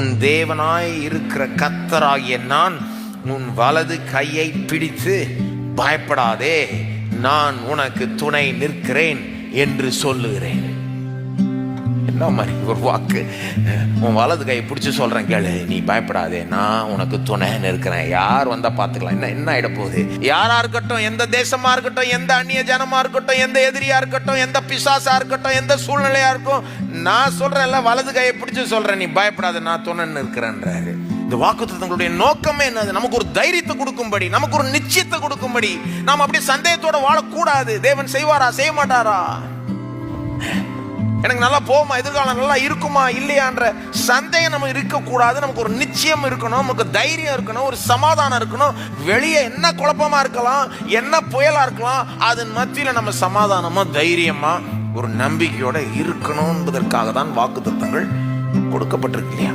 உன் தேவனாய் இருக்கிற கத்தராகிய நான் உன் வலது கையை பிடித்து பயப்படாதே. நான் உனக்கு துணை நிற்கிறேன் என்று சொல்லுகிறேன். என்ன மாதிரி ஒரு வாக்கு? உன் வலது கையை பிடிச்சி சொல்கிறேன் கேளு. நீ பயப்படாதே. நான் உனக்கு துணைன்னு இருக்கிறேன். யார் வந்தால் பார்த்துக்கலாம். என்ன என்ன ஆகிடப்போகுது போகுது? இருக்கட்டும் எந்த தேசமாக இருக்கட்டும் எந்த அந்நிய ஜனமாக இருக்கட்டும் எந்த எதிரியாக இருக்கட்டும் எந்த பிசாசாக இருக்கட்டும் எந்த சூழ்நிலையாக இருக்கும் நான் சொல்கிறேன்ல வலது கையை பிடிச்சி சொல்கிறேன் நீ பயப்படாத. நான் துணைன்னு இருக்கிறேன்றாரு. இந்த வாக்குத்தத்தங்களுடைய நோக்கமே என்னது? நமக்கு ஒரு தைரியத்தை கொடுக்கும்படி நமக்கு ஒரு நிச்சயத்தை கொடுக்கும்படி நாம் அப்படியே சந்தேகத்தோட வாழக்கூடாது. தேவன் செய்வாரா? செய்ய மாட்டாரா எனக்கு நல்லா போகுமா? எதிர்காலம் நல்லா இருக்குமா? இல்லையான்ற சந்தேகம் நம்ம இருக்கக்கூடாது. நமக்கு ஒரு நிச்சயம் இருக்கணும் நமக்கு தைரியம் இருக்கணும் ஒரு சமாதானம் இருக்கணும். வெளியே என்ன குழப்பமா இருக்கலாம் என்ன புயலா இருக்கலாம் அதன் மத்தியில் நம்ம சமாதானமா தைரியமா ஒரு நம்பிக்கையோட இருக்கணும் என்பதற்காக தான் வாக்கு கொடுக்கப்பட்டிருக்கு இல்லையா?